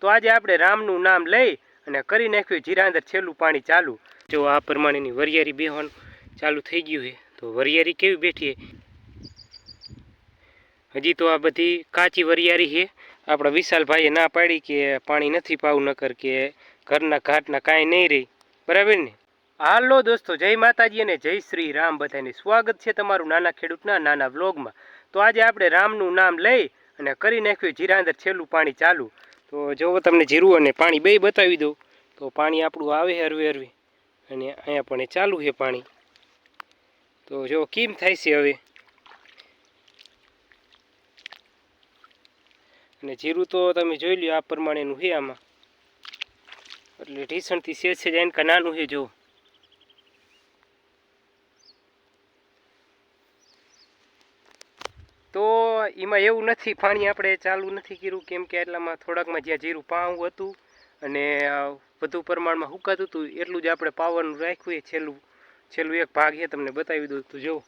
તો આજે આપણે રામનું નામ લઈ અને કરી નાખ્યું જીરા છેલ્લું પાણી ચાલુ. જો આ પ્રમાણેની વરિયારી બેહવાનું ચાલુ થઈ ગયું છે, તો વરિયારી કેવી બેઠી હજી તો આ બધી કાચી વરિયારી છે. આપણા વિશાલભાઈએ ના પાડી કે પાણી નથી પાવું, નકર કે ઘરના ઘાટના કાંઈ નહીં રહી. બરાબર ને? હાલો દોસ્તો, જય માતાજી અને જય શ્રી રામ. બધાને સ્વાગત છે તમારું નાના ખેડૂતના નાના વ્લોગમાં. તો આજે આપણે રામનું નામ લઈ અને કરી નાખ્યું જીરા અંદર છેલ્લું પાણી ચાલુ. તો જો તમને જીરું અને પાણી બે બતાવી દઉં, તો પાણી આપણું આવે હરવે હરવે. અને અહીંયા પણ ચાલુ છે પાણી. તો જો કેમ થાય છે હવે? અને જીરું તો તમે જોઈ લ્યો આ પ્રમાણેનું છે આમાં. એટલે ઢીસણથી સેજ જાય કે નાનું છે જો તો એમાં એવું નથી, પાણી આપણે ચાલુ નથી કર્યું, કેમ કે એટલામાં થોડાકમાં જ્યાં જીરું પાવું હતું અને વધુ પ્રમાણમાં હુકાતું હતું, એટલું જ આપણે પાવાનું રાખ્યું એ છેલ્લું છેલ્લું એક ભાગ એ તમને બતાવી દઉં તું જો.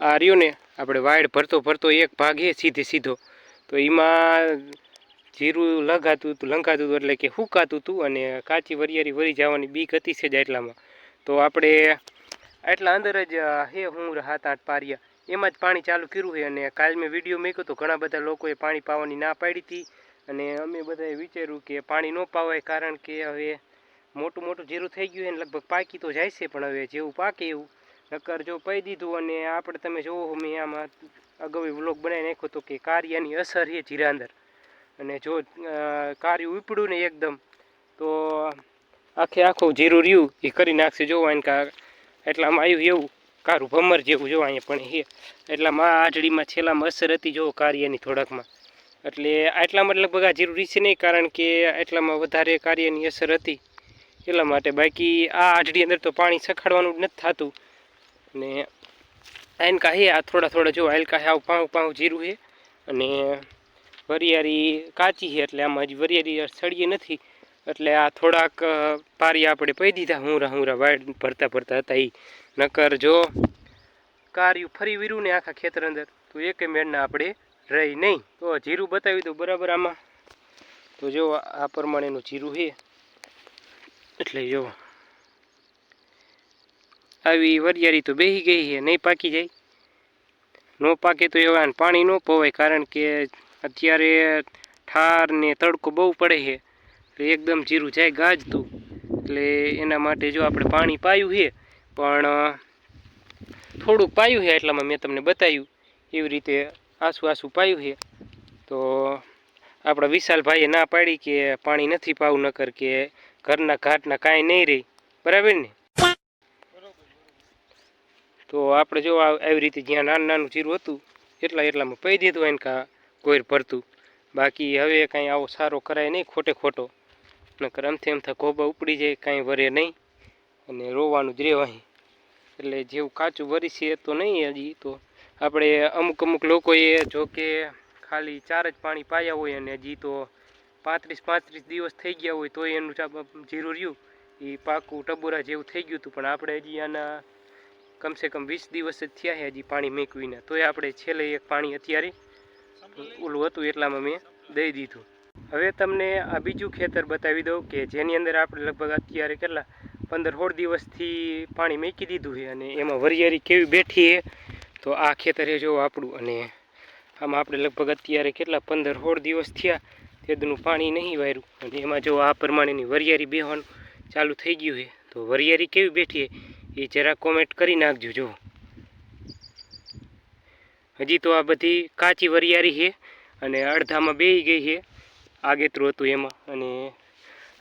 આ રહ્યો ને, આપણે વાયડ ભરતો ભરતો એક ભાગ એ સીધે સીધો. તો એમાં જીરું લગાતું હતું લંકાતું હતું એટલે કે હુકાતું હતું અને કાચી વરિયારી વરી જવાની બીક હતી છે જ એટલામાં તો આપણે આટલા અંદર જ હે, હું હાથ આઠ પારિયા એમાં જ પાણી ચાલુ કર્યું છે અને કાલ મેં વીડિયો મૂક્યો તો ઘણા બધા લોકોએ પાણી પાવાની ના પાડી હતી અને અમે બધાએ વિચાર્યું કે પાણી ન પાવાય કારણ કે હવે મોટું મોટું જીરું થઈ ગયું છે ને લગભગ પાકી તો જાય છે પણ હવે જેવું પાકે એવું. નક્કર જો પાઈ દીધું અને આપણે તમે જોવો મેં આમાં અગાઉ વ્લોગ બનાવી નાખ્યો તો કે કાર્યની અસર એ જીરા અંદર. અને જો કાર્યું ઉપડ્યું ને એકદમ, તો આખે આખું જીરું રહ્યું, એ કરી નાખશે જોવા એને કા એટલામાં આવ્યું એવું. કારું ભમર જેવું જો અહીંયા પણ હે. એટલામાં આ આઢળીમાં છેલ્લામાં અસર હતી જો કાર્યની થોડાકમાં. એટલે આટલામાં લગભગ આ જરૂરી છે નહીં કારણ કે એટલામાં વધારે કાર્યની અસર હતી. એટલા માટે બાકી આ આઢળી અંદર તો પાણી સખાડવાનું જ નથી થતું. અને આયનકા હે, આ થોડા થોડા જો હે, આવું પાઉં પાઉં જીરું છે અને વરિયારી કાચી છે એટલે આમાં હજી વરિયારી સળીએ નથી. એટલે આ થોડાક પારી આપણે પહી દીધા હુંરા હુંરા વાડ ભરતા ભરતા હતા એ નકર જો કાર્યું ફરી વીરું ને આખા ખેતર અંદર, તો એકે મેળના આપણે રહી નહીં. તો જીરું બતાવી દઉં બરાબર આમાં. તો જો આ પ્રમાણેનું જીરું છે એટલે જો આવી વરિયારી તો બેહી ગઈ છે નહીં પાકી જાય. ન પાકે તો એવા પાણી ન પવાય, કારણ કે અત્યારે ઠાર ને તડકો બહુ પડે છે એટલે એકદમ જીરું જાય ગાજતું. એટલે એના માટે જો આપણે પાણી પાયું છે, પણ થોડુંક પાયું છે એટલામાં મેં તમને બતાવ્યું એવી રીતે આસુ આસુ પાયું છે. તો, આપણા વિશાલભાઈએ ના પાડી કે પાણી નથી પાવું, નકર કે ઘરના ઘાટના કાંઈ નહીં રહી. બરાબર ને? તો આપણે જો આવી રીતે જ્યાં નાનું નાનું જીરું હતું, એટલા એટલામાં પહી દીધું એને કા કોઈર ભરતું. બાકી હવે કાંઈ આવો સારો કરાય નહીં, ખોટે ખોટો. નકર અમથે અમથા ગોબા ઉપડી જાય કાંઈ વરે નહીં. અને રોવાનું જ રહેવાય એટલે જેવું કાચું વરી છે તો નહીં હજી તો. આપણે અમુક અમુક લોકોએ જો કે ખાલી ચાર જ પાણી પાયા હોય અને હજી તો પાંત્રીસ પાંત્રીસ દિવસ થઈ ગયા હોય તોય એનું જીરું રહ્યું. એ પાકું ટબોરા જેવું થઈ ગયું હતું પણ આપણે હજી આના કમસે કમ વીસ દિવસ જ થયા છે હજી પાણી મેકવીને. તોય આપણે છેલ્લે એક પાણી અત્યારે ઓલું હતું એટલામાં મેં દઈ દીધું. હવે તમને આ બીજું ખેતર બતાવી દઉં કે જેની અંદર આપણે લગભગ અત્યારે કેટલા પંદર સોળ દિવસથી પાણી મેકી દીધું છે અને એમાં વરિયારી કેવી બેઠી છે, તો આ ખેતર એ જો આપણું અને આમાં આપણે લગભગ અત્યારે કેટલા પંદર સોળ દિવસ થયા, તેદનું પાણી નહીં વાર્યું અને એમાં જો આ પ્રમાણેની વરિયારી બેહવાનું ચાલુ થઈ ગયું છે, તો વરિયારી કેવી બેઠી એ જરા કોમેન્ટ કરી નાખજો જો. હજી તો આ બધી કાચી વરિયારી છે અને અડધામાં બેહી ગઈ છે. આગેતરું હતું એમાં. અને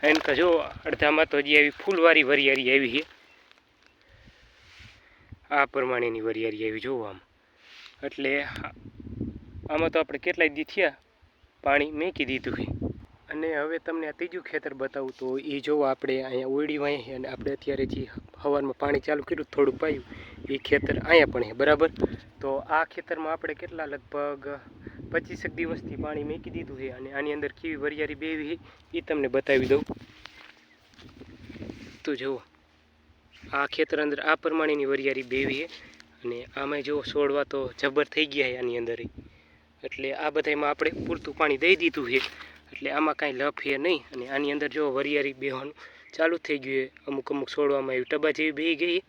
એનકા જો અડધામાં તો હજી આવી ફૂલવાળી વરિયારી આવી છે. આ પ્રમાણેની વરિયારી આવી જોવો આમ એટલે આમાં તો આપણે કેટલાય દી થયા, પાણી મેંકી દીધું છે. અને હવે તમને આ ત્રીજું ખેતર બતાવું તો એ જોવો આપણે અહીંયા ઓયડી વાંહે અને આપણે અત્યારે જે હવારમાં પાણી ચાલુ કર્યું, થોડુંક પાયું, એ ખેતર અહીંયા પણ છે, બરાબર? તો આ ખેતરમાં આપણે કેટલા લગભગ પચીસેક દિવસથી પાણી મેકી દીધું છે અને આની અંદર કેવી વરિયારી બેવી એ તમને બતાવી દઉં. તો જુઓ, આ ખેતર અંદર આ પ્રમાણેની વરિયારી બેવી છે અને આમાં જો છોડવા તો જબર થઈ ગયા છે આની અંદર. એટલે આ બધામાં આપણે પૂરતું પાણી દઈ દીધું છે. એટલે આમાં કાંઈ લફ છે નહીં અને આની અંદર જો વરિયાળી બેહવાનું ચાલુ થઈ ગયું છે. અમુક અમુક છોડવામાં એવી ટબા જેવી બેહી ગઈ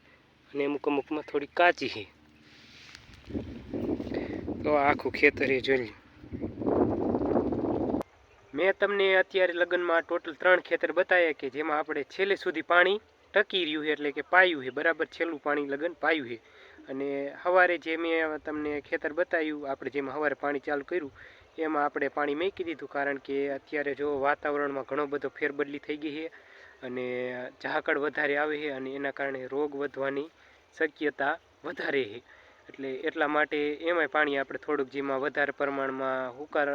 અને અમુક અમુકમાં થોડી કાચી છે. તો આખું ખેતર એ જોઈ મેં તમને અત્યારે લગ્નમાં ટોટલ ત્રણ ખેતર બતાવ્યા કે જેમાં આપણે છેલ્લે સુધી પાણી ટકી રહ્યું છે, એટલે કે પાયું છે. બરાબર છેલ્લું પાણી લગન પાયું છે. અને સવારે જે મેં તમને ખેતર બતાવ્યું, આપણે જેમાં સવારે પાણી ચાલુ કર્યું, એમાં આપણે પાણી મેકી દીધું. કારણ કે અત્યારે જો વાતાવરણમાં ઘણો બધો ફેરબદલી થઈ ગઈ છે અને ઝાકળ વધારે આવે છે અને એના કારણે રોગ વધવાની શક્યતા વધારે છે. એટલે એટલા માટે એમાંય પાણી આપણે થોડુંક જેમાં વધારે પ્રમાણમાં હુકાર,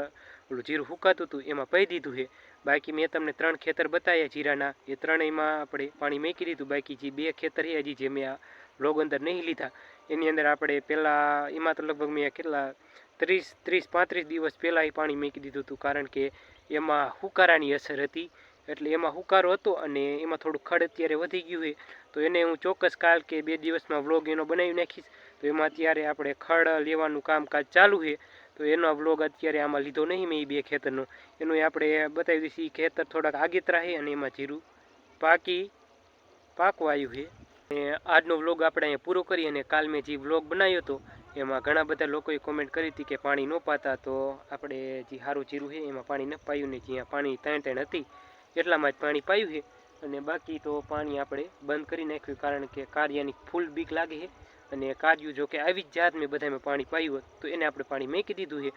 ઓલું જીરું હુકાતું હતું, એમાં પહી દીધું છે. બાકી મેં તમને ત્રણ ખેતર બતાવ્યા જીરાના. એ ત્રણેયમાં આપણે પાણી મેકી દીધું. બાકી જે બે ખેતર છે હજી જે મેં આ લોગ અંદર નહીં લીધા. એની અંદર આપણે પહેલાં એમાં તો લગભગ મેં કેટલા, ત્રીસ ત્રીસ, પાંત્રીસ દિવસ પહેલાં એ પાણી મેકી દીધું હતું. કારણ કે એમાં હુકારાની અસર હતી. એટલે એમાં હુકારો હતો અને એમાં થોડું ખડ અત્યારે વધી ગયું છે. તો એને હું ચોક્કસ કાલ કે બે દિવસમાં વ્લોગ એનો બનાવી નાખીશ. તો એમાં અત્યારે આપણે ખડ લેવાનું કામકાજ ચાલુ છે. તો એનો વ્લોગ અત્યારે આમાં લીધો નહીં મેં એ બે ખેતરનો. એનું આપણે બતાવી દઈશું. એ ખેતર થોડાક આગેતરા છે અને એમાં જીરું પાકી પાકવાયું છે. અને આજનો વ્લોગ આપણે અહીંયા પૂરો કરી અને કાલ મેં જે વ્લોગ બનાવ્યો હતો, એમાં ઘણા બધા લોકોએ કોમેન્ટ કરી હતી કે પાણી ન પાતા તો આપણે જે સારું જીરું છે એમાં પાણી ન પાયું ને જ્યાં પાણી ત્રણ ત્રણ હતી, એટલામાં જ પાણી પાયું છે. અને બાકી તો પાણી આપણે બંધ કરી નાખ્યું, કારણ કે કાર્યની ફૂલ બીક લાગે છે. અને કાર્યું જો કે આવી જ જાત મેં બધામાં પાણી પાયું હોત, તો એને આપણે પાણી મેકી દીધું છે.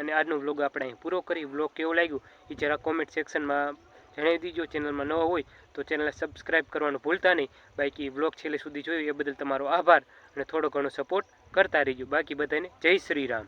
અને આજનો વ્લોગ આપણે અહીં પૂરો કરી વ્લોગ કેવો લાગ્યો એ જરા કોમેન્ટ સેક્શનમાં જણાવી દીજો. ચેનલમાં નવા હોય તો ચેનલને સબસ્ક્રાઈબ કરવાનું ભૂલતા નહીં. બાકી વ્લોગ છેલ્લે સુધી જોયું એ બદલ તમારો આભાર અને થોડો ઘણો સપોર્ટ કરતા રહીજો. બાકી બધાને જય શ્રી રામ.